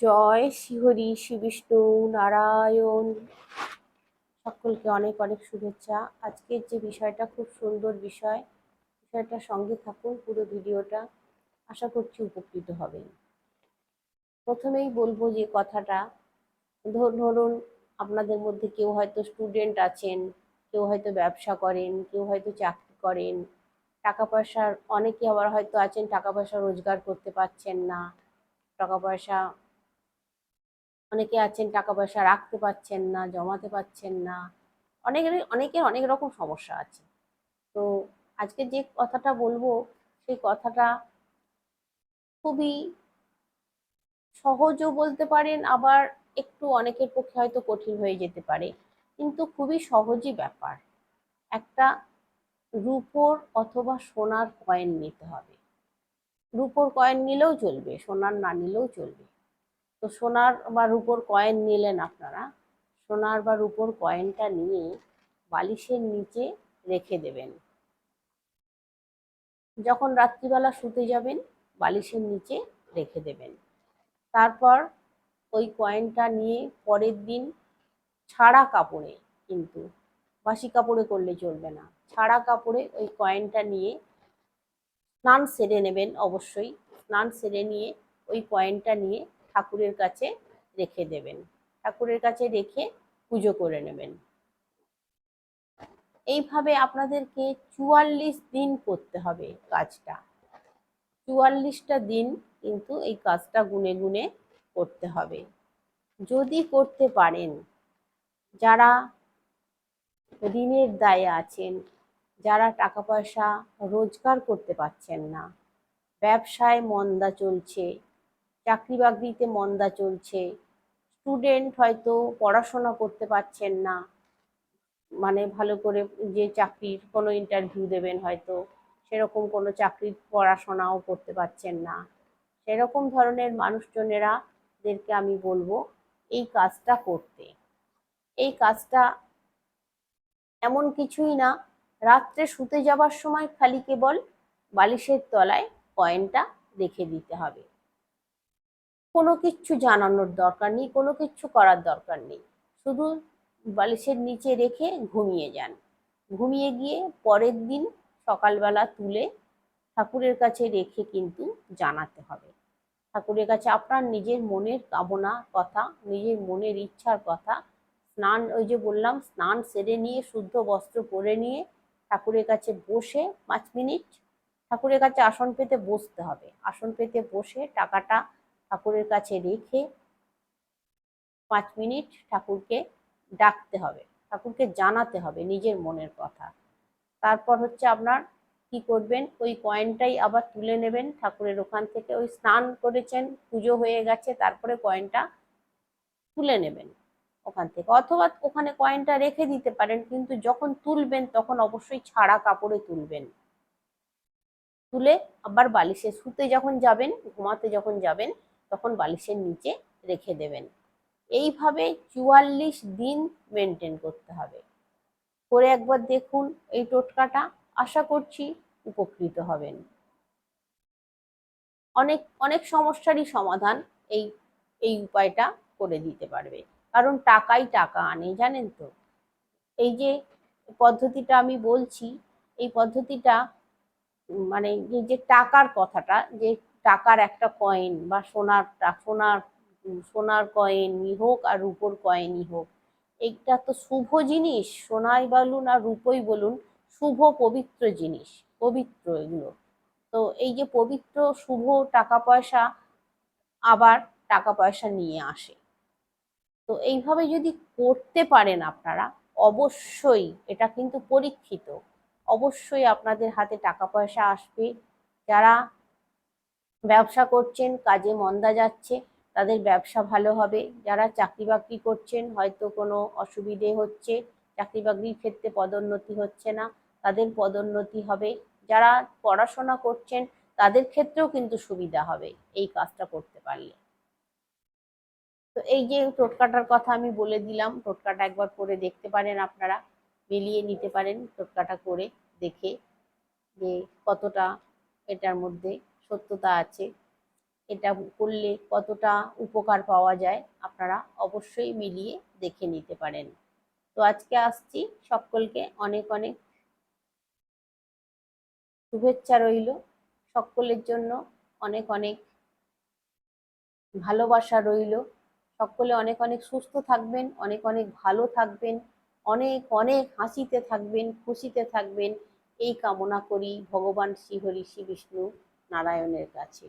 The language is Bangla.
জয় শ্রীহরি শ্রী বিষ্ণু নারায়ণ। সকলকে অনেক অনেক শুভেচ্ছা। আজকের যে বিষয়টা খুব সুন্দর বিষয়, বিষয়টা সঙ্গে থাকুন পুরো ভিডিওটা। আশা করছি উপকৃত হবেন। প্রথমেই বলব যে কথাটা ধর- ধরুন আপনাদের মধ্যে কেউ হয়তো স্টুডেন্ট আছেন, কেউ হয়তো ব্যবসা করেন, কেউ হয়তো চাকরি করেন। টাকা পয়সার, অনেকে আবার হয়তো আছেন, টাকা পয়সা রোজগার করতে পারছেন না। টাকা পয়সা অনেকে আছেন টাকা পয়সা রাখতে পারছেন না, জমাতে পারছেন না। অনেকের অনেকের অনেক রকম সমস্যা আছে। তো আজকে যে কথাটা বলব, সেই কথাটা খুবই সহজও বলতে পারেন, আবার একটু অনেকের পক্ষে হয়তো কঠিন হয়ে যেতে পারে। কিন্তু খুবই সহজই ব্যাপার। একটা রূপোর অথবা সোনার কয়েন নিতে হবে। রূপোর কয়েন নিলেও চলবে, সোনার না নিলেও চলবে। তো সোনার বা রূপোর কয়েন নিলেন আপনারা। সোনার বা রূপোর কয়েনটা নিয়ে বালিশের নিচে রেখে দেবেন। যখন রাত্রিবেলা শুতে যাবেন, বালিশের নিচে রেখে দেবেন। তারপর ওই কয়েনটা নিয়ে পরের দিন ছাড়া কাপড়ে কিন্তু, বাসি কাপড়ে করলে চলবে না। ছাড়া কাপড়ে ওই কয়েনটা নিয়ে স্নান সেরে নেবেন অবশ্যই। স্নান সেরে নিয়ে ওই কয়েনটা নিয়ে ঠাকুরের কাছে রেখে দেবেন। ঠাকুরের কাছে রেখে পুজো করে নেবেন। এইভাবে আপনাদেরকে চুয়াল্লিশ দিন করতে হবে কাজটা। চুয়াল্লিশটা দিন কিন্তু এই কাজটা গুনে গুনে করতে হবে। যদি করতে পারেন, যারা ঋণের দায়ে আছেন, যারা টাকা পয়সা রোজগার করতে পারছেন না, ব্যবসায় মন্দা চলছে চাকরি বাকরিতে মন্দা চলছে। স্টুডেন্ট হয়তো পড়াশোনা করতে পারছেন না। মানে ভালো করে যে চাকরির কোনো ইন্টারভিউ দেবেন হয়তো, সেরকম কোনো চাকরির পড়াশোনাও করতে পারছেন না। সেরকম ধরনের মানুষজনেরা দেরকে আমি বলব, এই কাজটা করতে। এই কাজটা এমন কিছুই না, রাত্রে শুতে যাবার সময় খালি কেবল বালিশের তলায় কয়েনটা রেখে দিতে হবে। কোনো কিচ্ছু জানানোর দরকার নেই, কোনো কিচ্ছু করার দরকার নেই। শুধু বালিশের নিচে রেখে ঘুমিয়ে যান। ঘুমিয়ে গিয়ে পরের দিন সকালবেলা তুলে ঠাকুরের কাছে রেখে কিন্তু জানাতে হবে। ঠাকুরের কাছে আপনার নিজের মনের কামনা কথা, নিজের মনের ইচ্ছার কথা, স্নান, ওই যে বললাম, স্নান সেরে নিয়ে, শুদ্ধ বস্ত্র পরে নিয়ে ঠাকুরের কাছে বসে পাঁচ মিনিট ঠাকুরের কাছে আসন পেতে বসতে হবে। আসন পেতে বসে টাকাটা ঠাকুরের কাছে রেখে পাঁচ মিনিট ঠাকুরকে ডাকতে হবে, ঠাকুরকে জানাতে হবে নিজের মনের কথা। তারপর হচ্ছে আপনার কি করবেন, ওই কয়েনটাই আবার তুলে নেবেন ঠাকুরের ওখান থেকে, ওই স্নান করেছেন, পুজো হয়ে গেছে, তারপরে কয়েনটা তুলে নেবেন ওখান থেকে। অথবা ওখানে কয়েনটা রেখে দিতে পারেন, কিন্তু যখন তুলবেন তখন অবশ্যই ছাড়া কাপড়ে তুলবেন। তুলে আবার বালিশে শুতে যখন যাবেন, ঘুমাতে যখন যাবেন তখন বালিশের নিচে রেখে দেবেন। এইভাবে চুয়াল্লিশ দিন মেনটেন করতে হবে। করে একবার দেখুন এই টোটকাটা। আশা করছি উপকৃত হবেন। অনেক অনেক সমস্যারই সমাধান এই এই উপায়টা করে দিতে পারবে। কারণ টাকাই টাকা, আনে, জানেন তো? এই যে পদ্ধতিটা আমি বলছি, এই পদ্ধতিটা মানে যে টাকার কথাটা, যে টাকার একটা কয়েন বা সোনার সোনার সোনার কয়েনই হোক আর রূপোর কয়েনই হোক, এইটা তো শুভ জিনিস। সোনাই বলুন আর রূপই বলুন, শুভ পবিত্র জিনিস, পবিত্র এগুলো। তো এই যে পবিত্র, শুভ টাকা পয়সা আবার টাকা পয়সা নিয়ে আসে। তো এইভাবে যদি করতে পারেন আপনারা, অবশ্যই এটা কিন্তু পরীক্ষিত। অবশ্যই আপনাদের হাতে টাকা পয়সা আসবে। যারা ব্যবসা করছেন, কাজে মন্দা যাচ্ছে, তাদের ব্যবসা ভালো হবে। যারা চাকরি বাকরি করছেন, হয়তো কোনো অসুবিধে হচ্ছে, চাকরি বাকরির ক্ষেত্রে পদোন্নতি হচ্ছে না, তাদের পদোন্নতি হবে। যারা পড়াশোনা করছেন, তাদের ক্ষেত্রেও কিন্তু সুবিধা হবে এই কাজটা করতে পারলে। তো এই যে টোটকাটার কথা আমি বলে দিলাম টোটকাটা একবার করে দেখতে পারেন আপনারা, মিলিয়ে নিতে পারেন টোটকাটা করে দেখে যে কতটা এটার মধ্যে সত্যতা আছে। এটা করলে কতটা উপকার পাওয়া যায় আপনারা অবশ্যই মিলিয়ে দেখে নিতে পারেন। তো আজকে আসছি সকলকে অনেক অনেক শুভেচ্ছা রইল। সকলের জন্য অনেক অনেক ভালোবাসা রইল। সকলে অনেক অনেক সুস্থ থাকবেন, অনেক অনেক ভালো থাকবেন, অনেক অনেক হাসিতে থাকবেন, খুশিতে থাকবেন। এই কামনা করি ভগবান শ্রী হরি শ্রী বিষ্ণু। নারায়ণের কাছে।